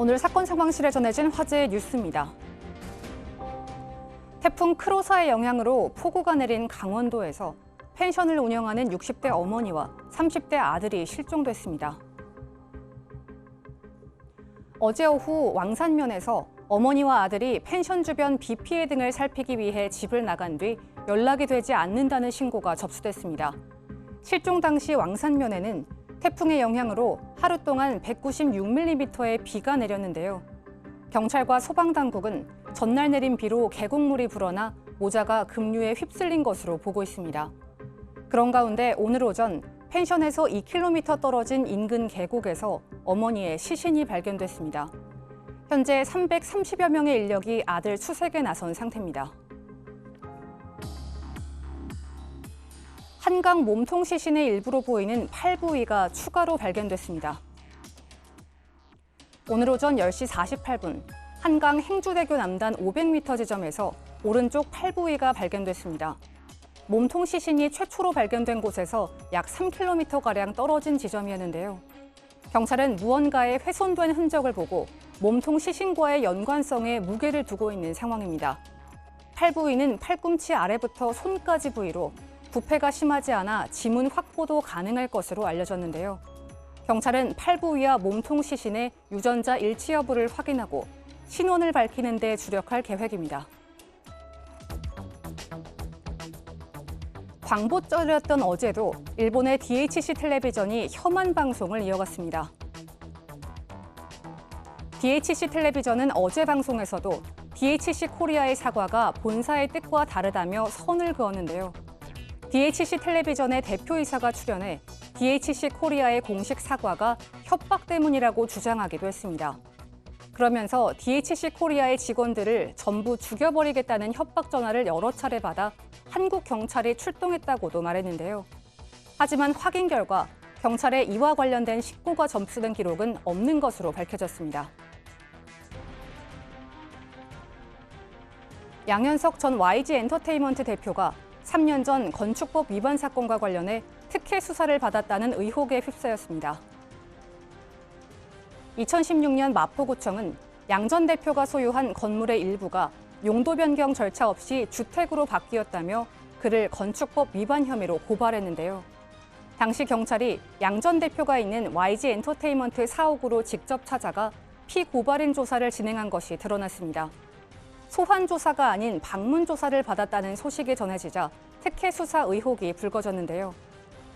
오늘 사건 상황실에 전해진 화제의 뉴스입니다. 태풍 크로사의 영향으로 폭우가 내린 강원도에서 펜션을 운영하는 60대 어머니와 30대 아들이 실종됐습니다. 어제 오후 왕산면에서 어머니와 아들이 펜션 주변 비 피해 등을 살피기 위해 집을 나간 뒤 연락이 되지 않는다는 신고가 접수됐습니다. 실종 당시 왕산면에는 태풍의 영향으로 하루 동안 196mm의 비가 내렸는데요. 경찰과 소방당국은 전날 내린 비로 계곡물이 불어나 모자가 급류에 휩쓸린 것으로 보고 있습니다. 그런 가운데 오늘 오전 펜션에서 2km 떨어진 인근 계곡에서 어머니의 시신이 발견됐습니다. 현재 330여 명의 인력이 아들 수색에 나선 상태입니다. 한강 몸통 시신의 일부로 보이는 팔 부위가 추가로 발견됐습니다. 오늘 오전 10시 48분 한강 행주대교 남단 500m 지점에서 오른쪽 팔 부위가 발견됐습니다. 몸통 시신이 최초로 발견된 곳에서 약 3km가량 떨어진 지점이었는데요. 경찰은 무언가에 훼손된 흔적을 보고 몸통 시신과의 연관성에 무게를 두고 있는 상황입니다. 팔 부위는 팔꿈치 아래부터 손까지 부위로 부패가 심하지 않아 지문 확보도 가능할 것으로 알려졌는데요. 경찰은 팔 부위와 몸통 시신의 유전자 일치 여부를 확인하고 신원을 밝히는 데 주력할 계획입니다. 광보절이었던 어제도 일본의 DHC 텔레비전이 혐한 방송을 이어갔습니다. DHC 텔레비전은 어제 방송에서도 DHC 코리아의 사과가 본사의 뜻과 다르다며 선을 그었는데요. DHC 텔레비전의 대표이사가 출연해 DHC 코리아의 공식 사과가 협박 때문이라고 주장하기도 했습니다. 그러면서 DHC 코리아의 직원들을 전부 죽여버리겠다는 협박 전화를 여러 차례 받아 한국 경찰이 출동했다고도 말했는데요. 하지만 확인 결과 경찰의 이와 관련된 식구가 접수된 기록은 없는 것으로 밝혀졌습니다. 양현석 전 YG 엔터테인먼트 대표가 3년 전 건축법 위반 사건과 관련해 특혜 수사를 받았다는 의혹에 휩싸였습니다. 2016년 마포구청은 양 전 대표가 소유한 건물의 일부가 용도 변경 절차 없이 주택으로 바뀌었다며 그를 건축법 위반 혐의로 고발했는데요. 당시 경찰이 양 전 대표가 있는 YG 엔터테인먼트 사옥으로 직접 찾아가 피고발인 조사를 진행한 것이 드러났습니다. 소환 조사가 아닌 방문 조사를 받았다는 소식이 전해지자 특혜 수사 의혹이 불거졌는데요.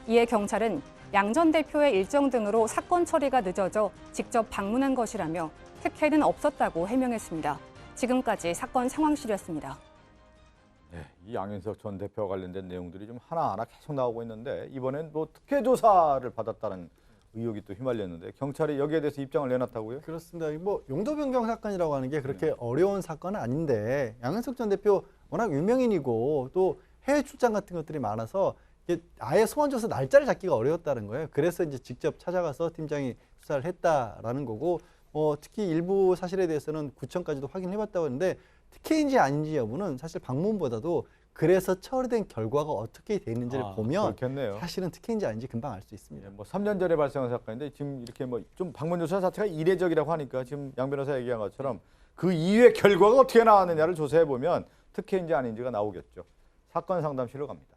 이에 경찰은 양 전 대표의 일정 등으로 사건 처리가 늦어져 직접 방문한 것이라며 특혜는 없었다고 해명했습니다. 지금까지 사건 상황실이었습니다. 네, 이 양현석 전 대표와 관련된 내용들이 좀 하나하나 계속 나오고 있는데 이번엔 뭐 특혜 조사를 받았다는 의혹이 또 휘말렸는데 경찰이 여기에 대해서 입장을 내놨다고요? 그렇습니다. 뭐 용도 변경 사건이라고 하는 게 그렇게 어려운 사건은 아닌데 양현석 전 대표 워낙 유명인이고 또 해외 출장 같은 것들이 많아서 이게 아예 소환조사 날짜를 잡기가 어려웠다는 거예요. 그래서 이제 직접 찾아가서 팀장이 수사를 했다라는 거고 어, 특히 일부 사실에 대해서는 구청까지도 확인해봤다고 하는데 특혜인지 아닌지 여부는 사실 방문보다도 그래서 처리된 결과가 어떻게 돼 있는지를 아, 보면 그렇겠네요. 사실은 특혜인지 아닌지 금방 알 수 있습니다. 예, 뭐 3년 전에 발생한 사건인데 지금 이렇게 뭐 좀 방문 조사 자체가 이례적이라고 하니까 지금 양 변호사 얘기한 것처럼 그 이후의 결과가 어떻게 나왔느냐를 조사해 보면 특혜인지 아닌지가 나오겠죠. 사건 상담실로 갑니다.